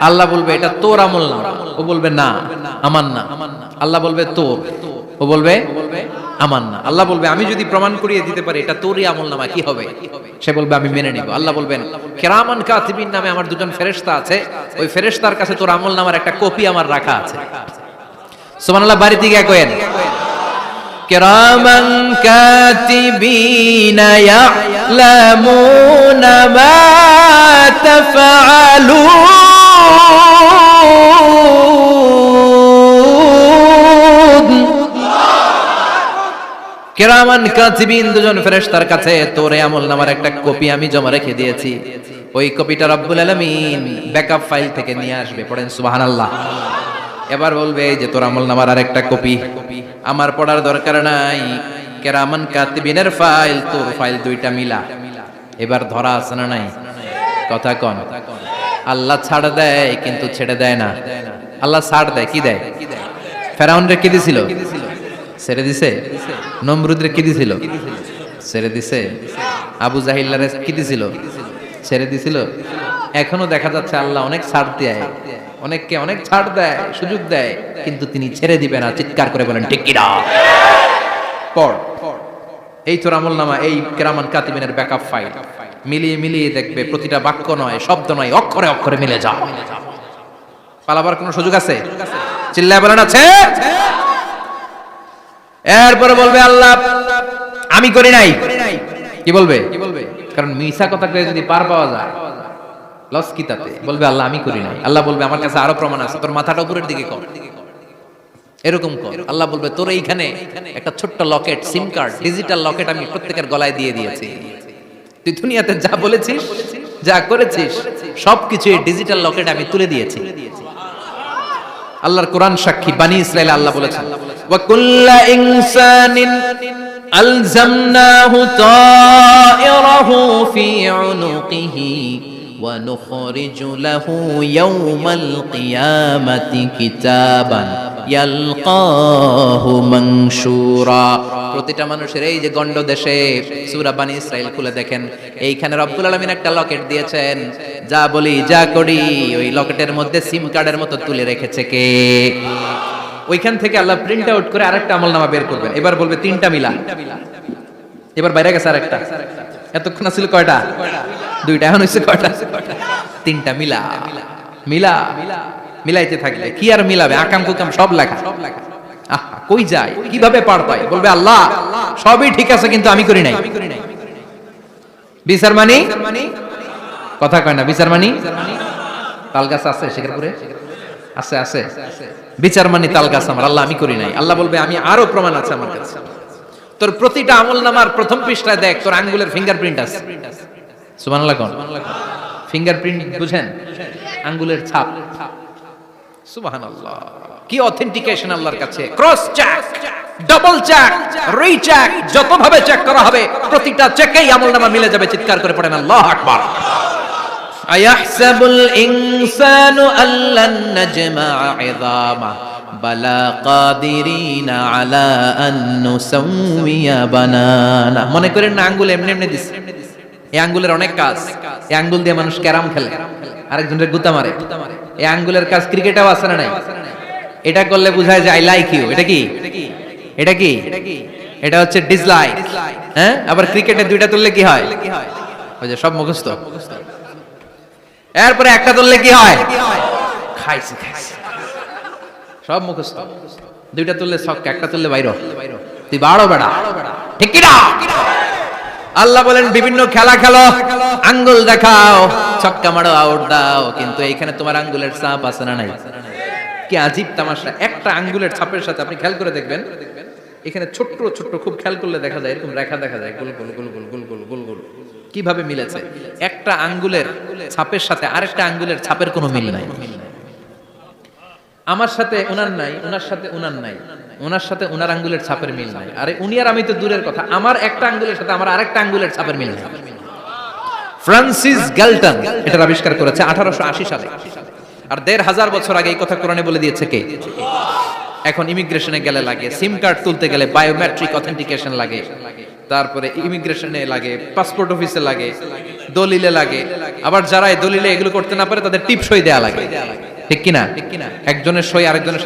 আল্লাহ বলবে, এটা তোর আমল না। ও বলবে, না, আমার না। আল্লাহ বলবে, তোর। ও বলবে, আমার না। আল্লাহ বলবে, আমি যদি প্রমাণ করিয়ে দিতে পারি, এটা তোরই আমল নামা, কি হবে? সে বলবে, আমি মেনে নিব। আল্লাহ বলবেন, কেরামান কাতিবিন নামে আমার দুজন ফেরেস্তা আছে। ওই ফেরেস্তার কাছে তোর আমল নামার একটা কপি আমার রাখা আছে। কয়েন কেরামান কাতিবিন মা কেরামান কাতিবিন দুজন ফেরেশতার কাছে, তোরে আমল নামার একটা কপি আমি জমা রেখে দিয়েছি। ওই কপিটা রব্বুল আলামিন ব্যাকআপ ফাইল থেকে নিয়ে আসবে। পড়েন, সুবহানাল্লাহ। এবার বলবে যে তোর আমল নামার আরেকটা কপি। আমার পড়ার দরকার নাই। কেরামান কাতিবিনের ফাইল, তোর ফাইল দুইটা মিলা। এবার ধরা আছে না নাই? কথা কন। আল্লাহ ছাড় দেয়, কিন্তু ছেড়ে দেয় না। আল্লাহ ছাড় দেয়, কি দেয়? ফেরাউনরে কি দিছিল? ছেড়ে দিছে? নমরুদরে কি দিছিল? ছেড়ে দিছে। আবু জাহিল্লারে কি দিছিল? ছেড়ে দিছিল। এখনও দেখা যাচ্ছে আল্লাহ অনেক ছাড় দেয়। অনেককে অনেক ছাড় দেয়, সুযোগ দেয়, কিন্তু তিনি ছেড়ে দিবে না। চিৎকার করে বলেন, ঠিক এই তোর আমল নামা এই কেরামান কাতিবিনের ব্যাকআপ ফাইল মিলিয়ে মিলিয়ে দেখবে প্রতিটা বাক্য নয়, শব্দ নয়, অক্ষরে অক্ষরে মিলে যাও পালাবার কোনো সুযোগ আছে? চিল্লায় বলেন, আছে? এরপরে বলবে, আল্লাহ, আমি করি নাই। কি বলবে? কারণ মিশা কথা কয়ে যদি পার পাওয়া যায় বলবে, আল্লাহ, আমি করি নাই। আল্লাহ বলবে, আমার কাছে আরও প্রমাণ আছে। তোর মাথাটা উপরের দিকে কর। এরকম কর। আল্লাহ বলবে, তোর এইখানে একটা ছোট্ট locket, SIM card, digital locket আমি প্রত্যেকের গলায় দিয়ে দিয়েছি। তুই দুনিয়াতে যা বলেছিস, যা করেছিস, সবকিছু ডিজিটাল লকেট আমি তুলে দিয়েছি। আল্লাহর কোরআন সাক্ষী বানী ইসরায়েল আল্লাহ বলেছেন। ওয়া কুল্লা ইনসানিন আলজামনাহু তায়রাহু ফি উনুকিহি ওয়া নুখরিজু লাহু ইয়াওমাল কিয়ামাতি কিতাবান ইয়ালকাহু মানশুরা প্রতিটা মানুষের এই যে গন্ড দেশে সূরা বানি ইসরাইল খুলে দেখেন, এইখানে রব্বুল আলামিন একটা লকেট দিয়েছেন, যা বলি, যা করি ওই লকেটের মধ্যে সিম কার্ডের মতো তুলে রেখেছে কে? ওইখান থেকে আল্লাহ প্রিন্ট আউট করে আরেকটা আমলনামা বের করবেন। এবার বলবে তিনটা মিলা। এবার বাইরে গেছে আরেকটা। এতক্ষণ ছিল কয়টা? দুইটা, এখন হচ্ছে কয়টা? তিনটা মিলা। মিলা। মিলাইতে থাকলে কি আর মিলাবে? আকাম কুকাম সব লেখা সব লেখা। আহা, কই যায়? কীভাবে পার পায়? বলবে, আল্লাহ, সবই ঠিক আছে, কিন্তু আমি করি নাই। বিচার মানি কথা কয় না বিচার মানি তাল গাছ আছে শেখারপুরে? আছে আছে। বিচার মানি তাল গাছ আমার, আল্লাহ, আমি করি নাই। আল্লাহ বলবে, আমি আরও প্রমাণ আছে আমার কাছে। তোর প্রতিটা আমল নামার প্রথম পৃষ্ঠায় দেখ, তোর আঙ্গুলের ফিঙ্গারপ্রিন্ট আছে। সুবহানাল্লাহ কোন? ফিঙ্গারপ্রিন্ট বুঝেন? আঙ্গুলের ছাপ। সুবহানাল্লাহ। কি অথেন্টিকেশন আল্লাহর কাছে? Cross check double check recheck যত ভাবে চেক করা হবে প্রতিটা চেকেই আমলনামা মিলে যাবে চিৎকার করে পড়েন আল্লাহ আকবার। আয়াহসাবুল ইনসানু আল্লান নাজমা ইযামা বালা কাদিরিনা আলা আন নুসাউইয়া বানানা। মনে করেন না আঙ্গুল এমনি এমনি দিছে। এই আঙ্গুলের অনেক কাজ। এই আঙ্গুল দিয়ে মানুষ ক্যারাম খেলে। আরেকজনের গুতা মারে। এই আঙ্গুলের কাজ ক্রিকেটেও আছে না নাই? এটা করলে বোঝায় যে আই লাইক ইউ এটা কি? এটা কি? এটা হচ্ছে ডিসলাইক হ্যাঁ? আবার ক্রিকেটে দুইটা তুললে কি হয়? ওই যে সব মুখস্থ। এরপরে একটা তুললে কি হয়? খাইছি খাইছি। সব মুখস্থ। দুইটা তুললে সব একটা তুললে বাইর। তুই বাড়ো বেড়া। ঠিক কি না আল্লাহ বলেন, বিভিন্ন খেলা খেলো। আঙ্গুল দেখাও, ছক্কা মারো আউট দাও। কিন্তু এইখানে তোমার আঙ্গুলের চাপ আছে না নাই? কি আজীব তামাশা, একটা আঙ্গুলের ছাপের সাথে, আপনি খেয়াল করে দেখবেন, এখানে ছোট্ট ছোট্ট খুব খেয়াল করলে দেখা যায়, এরকম রেখা দেখা যায়, গোল গোল গোল গোল গোল গোল গোল গোল, কীভাবে মিলেছে? একটা আঙ্গুলের ছাপের সাথে আরেকটা আঙ্গুলের ছাপের কোনো মিল নাই। আমার সাথে ওনার নাই ওনার সাথে ওনার নাই ওনার সাথে ওনার আঙ্গুলের ছাপের মিল নাই। আরে, উনি আর আমি তো দূরের কথা, আমার একটা আঙ্গুলের সাথে আমার আরেকটা আঙ্গুলের ছাপের মিল নাই। ফ্রান্সিস গ্যালটন এটা আবিষ্কার করেছে আঠারোশো আশি সালে। আর দেড় হাজার বছর আগে এই কথা কোরআনে বলে দিয়েছে কে? এখন ইমিগ্রেশনে গেলে লাগে, সিম কার্ড তুলতে গেলে বায়োমেট্রিক অথেন্টিকেশন লাগে, তারপরে ইমিগ্রেশনে লাগে পাসপোর্ট অফিসে লাগে, দলিলে লাগে, আবার যারা দলিলে এগুলো করতে না পারে তাদের টিপ সই দেয়া লাগে। ঠিক কিনা? একজনের সই আরেকজনের